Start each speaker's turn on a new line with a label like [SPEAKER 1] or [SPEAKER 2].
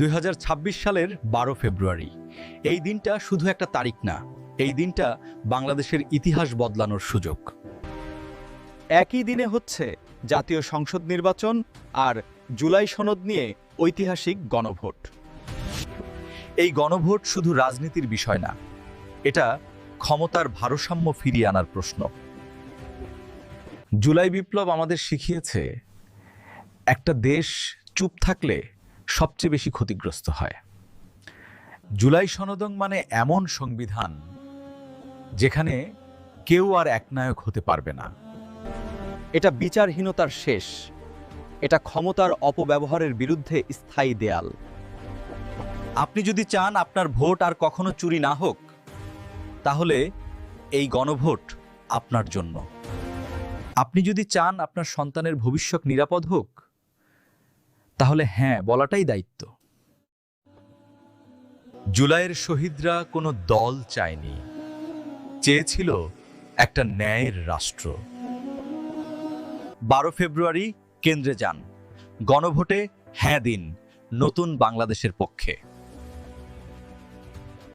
[SPEAKER 1] দুই হাজার ছাব্বিশ সালের বারো ফেব্রুয়ারি। এই দিনটা শুধু একটা তারিখ না, এই দিনটা বাংলাদেশের ইতিহাস বদলানোর সুযোগ।
[SPEAKER 2] একই দিনে হচ্ছে জাতীয় সংসদ নির্বাচন আর জুলাই সনদ নিয়ে ঐতিহাসিক গণভোট।
[SPEAKER 1] এই গণভোট শুধু রাজনীতির বিষয় না, এটা ক্ষমতার ভারসাম্য ফিরিয়ে আনার প্রশ্ন। জুলাই বিপ্লব আমাদের শিখিয়েছে, একটা দেশ চুপ থাকলে সবচেয়ে বেশি ক্ষতিগ্রস্ত হয়। জুলাই সনদং মানে এমন সংবিধান যেখানে কেউ আর একনায়ক হতে পারবে না।
[SPEAKER 2] এটা বিচারহীনতার শেষ। এটা ক্ষমতার অপব্যবহারের বিরুদ্ধে স্থায়ী দেয়াল।
[SPEAKER 1] আপনি যদি চান আপনার ভোট আর কখনো চুরি না হোক, তাহলে এই গণভোট আপনার জন্য। আপনি যদি চান আপনার সন্তানের ভবিষ্যৎ নিরাপদ হোক তাহলে হ্যাঁ বলাটাই দায়িত্ব। জুলাইয়ের শহীদরা কোনো দল চায়নি। চেয়েছিল একটা ন্যায়ের রাষ্ট্র। বারো ফেব্রুয়ারি, কেন্দ্রে যান। গণভোটে হ্যাঁ দিন নতুন বাংলাদেশের পক্ষে।